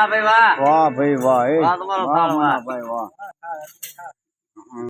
વાહ ભાઈ વાહ. વાહ ભાઈ વાહ વાહ તમારો વાહ. ભાઈ વાહ.